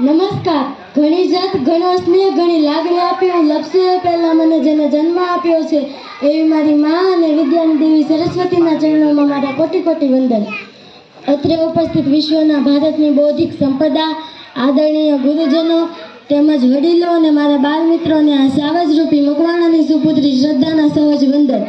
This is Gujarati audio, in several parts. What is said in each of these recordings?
નમસ્કાર. ઘણી જાત ઘણો સ્નેહ ઘણી લાગણી આપ્યો લપસે પહેલા મને જેને જન્મ આપ્યો છે, એવી મારી માં અને વિદ્યાની દેવી સરસ્વતીના ચરણોમાં મારા કોટી કોટી વંદન. અત્રે ઉપસ્થિત વિશ્વના ભારતની બૌદ્ધિક સંપદા, આદરણીય ગુરુજનો, તેમજ વડીલો અને મારા બાળ મિત્રોને આ સાવજરૂપી મકવાણાની સુપુત્રી શ્રદ્ધાના સહજ વંદન.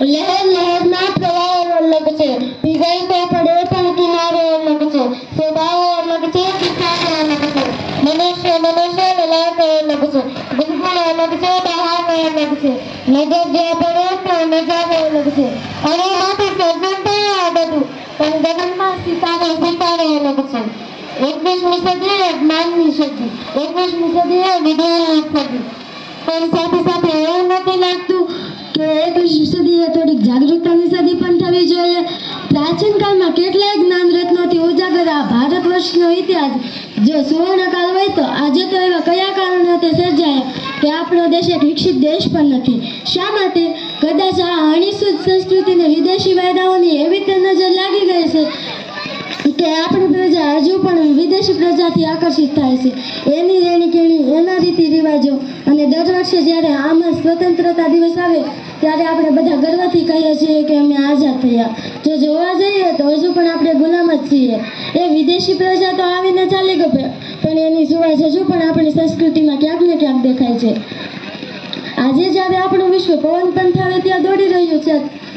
લહેર લહેરના પ્રવાહો અલગ છે. ભીગાઈ કોઈ પડે પણ કિનારે અલગ છે. સ્વભાવો અલગ છે કિસ્સાઓ અલગ છે. મનુષ્ય મનુષ્ય લલાટ અલગ છે. બિલકુલ અલગ છે, બહાર અલગ છે. નજર જ્યાં પડે ત્યાં નજારો અલગ છે. અને માથે સર્જન થયું આ બધું. પણ જગનમાં સિતારે સિતારે અલગ છે. એકવીસમી સદી જ્ઞાનની સદી એકવીસમી સદી વિજ્ઞાનની સદી પણ સાથે સાથે કેટલાય જ્ઞાન રત્નોથી ઉજાગર આ ભારત વર્ષનો ઇતિહાસ જો સુવર્ણકાળ હોય તો આજે તો એવા કયા કારણો તે સર્જાયા કે આપણો દેશ એક વિકસિત દેશ પણ નથી? શા માટે? કદાચ આ અણીસુદ સંસ્કૃતિને વિદેશી વાયદાઓની એવી નજર લાગી ગઈ છે કે આપણી હજુ પણ વિદેશી પ્રજાથી આકર્ષિત થાય છે. એની રેણી કેણી, એના રીતિ રિવાજો અને દર વર્ષે જ્યારે આમાં સ્વતંત્રતા દિવસ આવે, ત્યારે આપણે બધા ગર્વથી કહીએ છીએ કે અમે આઝાદ થયા. જો જોવા જઈએ તો હજુ પણ આપણે ગુલામ જ છીએ. એ વિદેશી પ્રજા તો આવીને ચાલી ગઈ પણ એની સુવાસ હજુ પણ આપણી સંસ્કૃતિમાં ક્યાંક ને ક્યાંક દેખાય છે. આજે જ્યારે આપણું વિશ્વ પવન પંથાવે ત્યાં દોડી રહ્યું છે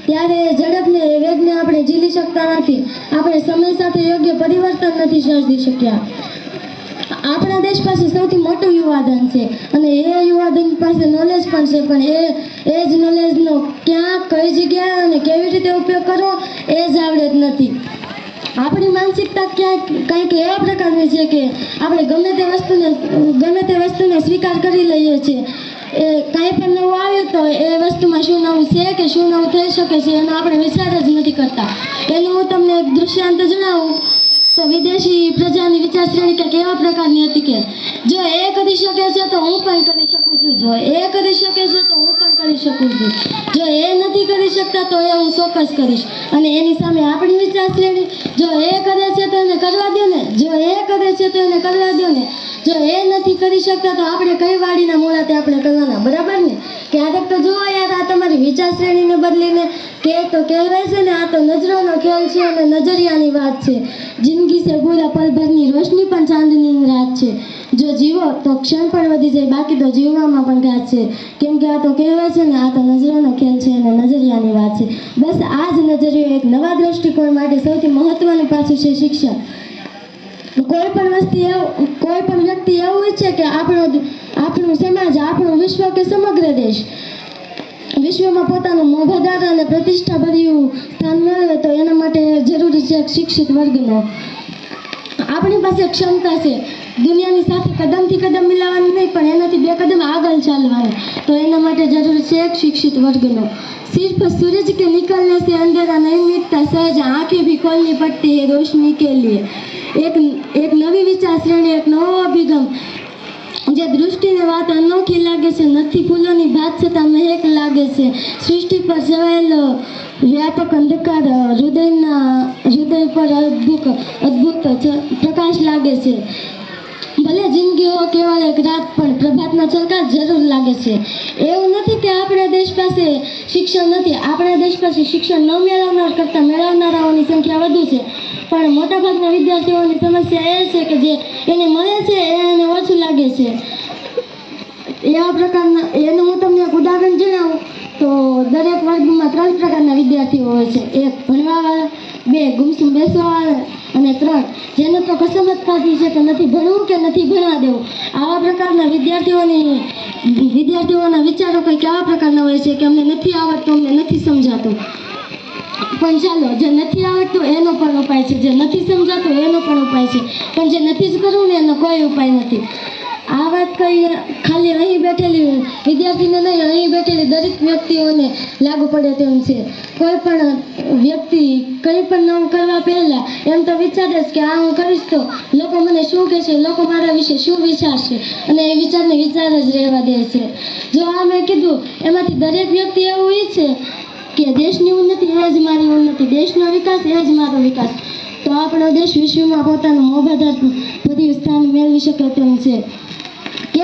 ત્યારે ઝડપને વેગને આપણે ઝીલી શકતા નથી. આપણે સમય સાથે યોગ્ય પરિવર્તન નથી સર્જી શક્યા. આપણા દેશ પાસે સૌથી મોટું યુવાધન છે અને એ યુવાધન પાસે નોલેજ પણ છે, પણ એ એ જ નોલેજનો ક્યાં, કઈ જગ્યાએ અને કેવી રીતે ઉપયોગ કરવો, એ જ આવડે જ નથી. આપણી માનસિકતા ક્યાંક, કંઈક એવા પ્રકારની છે કે આપણે ગમે તે વસ્તુને, ગમે તે વસ્તુને સ્વીકાર કરી લઈએ છીએ. એ કાંઈ પણ નવું આવ્યું તો એ વસ્તુમાં શું નવું છે કે શું નવું થઈ શકે છે એનો આપણે વિચાર જ નથી કરતા. એનું હું તમને એક દૃષ્ટાંત જણાવું. તો વિદેશી પ્રજાની વિચારશ્રેણી કે કેવા પ્રકારની હતી કે, જો એ કરી શકે છે તો હું પણ કરી જો એ કરી શકે છે, તો હું પણ કરી શકું છું. જો એ નથી કરી શકતા, તો એ હું ચોક્કસ કરીશ. અને એની સામે આપણી વિચારશ્રેણી, જો એ કરે છે, તો એને કરવા દો ને. જો એ કરે છે, તો એને કરવા દો ને. જો એ નથી કરી શકતા, તો આપણે કઈ વાડીના મૂળા તે આપણે કરવાના? બરાબર ને? ક્યારેક તો જોવા યાર વિચારશ્રેણીને બદલીને કે તો કહેવાય છે ને, આ તો નજરોનો ખેલ છે અને નજરિયાની વાત છે. જિંદગી છે પૂરા પલભરની રોશની પણ ચાંદની રાત છે. જો જીવો, તો ક્ષણ પણ વધી જાય, બાકી તો જીવવામાં પણ ઘાત છે. કેમ કે આ તો કહેવાય છે ને, આ તો નજરોનો ખેલ છે અને નજરિયાની વાત છે. બસ આ જ નજરિયો એક નવા દ્રષ્ટિકોણ માટે સૌથી મહત્વનું પાછું છે શિક્ષણ. કોઈ પણ વસ્તુ એવું, કોઈ પણ વ્યક્તિ એવું ઈચ્છે કે આપણો આપણું સમાજ, આપણું વિશ્વ કે સમગ્ર દેશ વિશ્વમાં પોતાનું મોભદાર અને પ્રતિષ્ઠા ભર્યું સ્થાન મેળવે તો એના માટે જરૂરી છે એક શિક્ષિત વર્ગનો આપણી પાસે ક્ષમતા છે દુનિયાની સાથે કદમથી કદમ મિલાવવાનું નહીં પણ એનાથી બે કદમ આગળ ચાલવાનું તો એના માટે જરૂર છે એક શિક્ષિત વર્ગનો सिर्फ सूरज के निकलने से अंधेरा नहीं मिटता सहज आंखें भी खोलनी पड़ती है रोशनी के लिए એક એક નવી વિચાર શ્રેણી એક નવો અભિગમ જે દૃષ્ટિને વાત અનોખી લાગે છે, નથી, ફૂલોની ભાત છતાં મહેક લાગે છે. સૃષ્ટિ પર છવાયેલો વ્યાપક અંધકાર હૃદયના, હૃદય પર અદ્ભુત અદ્ભુત પ્રકાશ લાગે છે. ભલે જિંદગી હો કેવળ એક રાત, પણ પ્રભાતનો ચલકાર જરૂર લાગે છે. એવું નથી કે આપણા દેશ પાસે શિક્ષણ નથી. આપણા દેશ પાસે શિક્ષણ ન મેળવનાર કરતાં મેળવનારાઓની સંખ્યા વધુ છે. પણ મોટાભાગના વિદ્યાર્થીઓની સમસ્યા એ છે કે જે એને મળે છે એને ઓછું લાગે છે. એવા પ્રકારના, એનું હું તમને એક ઉદાહરણ જણાવું. તો દરેક વર્ગમાં ત્રણ પ્રકારના વિદ્યાર્થીઓ હોય છે. એક ભણવાવાળા, બે ગુમસુમ બેસવાવાળા અને ત્રણ. જેને તો કસમ જ થતી છે કે નથી ભણવું કે નથી ભણવા દેવું. આવા પ્રકારના વિદ્યાર્થીઓની, વિદ્યાર્થીઓના વિચારો કંઈક આવા પ્રકારના હોય છે કે અમને નથી આવડતું, અમને નથી સમજાતું. પણ ચાલો, જે નથી આવડતું એનો પણ ઉપાય છે. જે નથી સમજાતો એનો પણ ઉપાય છે. પણ જે નથી જ કરવું ને એનો કોઈ ઉપાય નથી. આ વાત કઈ ખાલી અહીં બેઠેલી વિદ્યાર્થીને નહીં અહીં બેઠેલી દરેક વ્યક્તિઓને લાગુ પડે તેમ છે. કોઈ પણ વ્યક્તિ કંઈ પણ નવું કરવા પહેલાં એમ તો વિચારે કે, આ હું કરીશ તો લોકો મને શું કહેશે? લોકો મારા વિશે શું વિચારશે? અને એ વિચારને વિચાર જ રહેવા દે છે. જો આ મેં કીધું, એમાંથી દરેક વ્યક્તિ એવું ઈચ્છે કે દેશની ઉન્નતિ એ જ મારી ઉન્નતિ, દેશનો વિકાસ એ જ મારો વિકાસ. તો આપણો દેશ વિશ્વમાં પોતાનું મોભાદાર બધી સ્થાન મેળવી શકે તેમ છે.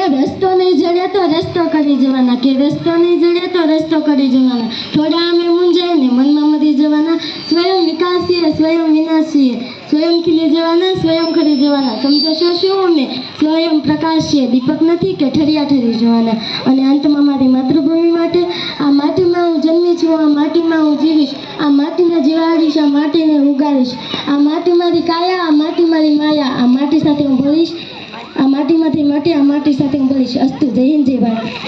રસ્તો નહીં જડે તો રસ્તો કરી જવાના. કે રસ્તો નહીં જડે તો રસ્તો કરી જવાના. થોડા અમે મૂંઝાય ને મનમાં મરી જવાના. સ્વયં વિકાસીએ, સ્વયં વિનાશીએ. સ્વયં ખીલી જવાના, સ્વયં ખરી જવાના. સમજો છો શું અમે? સ્વયં પ્રકાશ છીએ દીપક નથી કે ઠરિયા ઠરી જવાના. અને અંતમાં મારી માતૃભૂમિ માટે આ માટીમાં હું જન્મી છું, આ માટીમાં હું જીવીશ, આ માટીને જીવાડીશ, આ માટીને ઉગાડીશ. આ માટી મારી કાયા, આ માટી મારી માયા. આ માટી સાથે હું ભળીશ. આ માટીમાંથી માટી આ માટી સાથે હું ભળીશ અસ્તુ જય હિન્દ જય ભારત.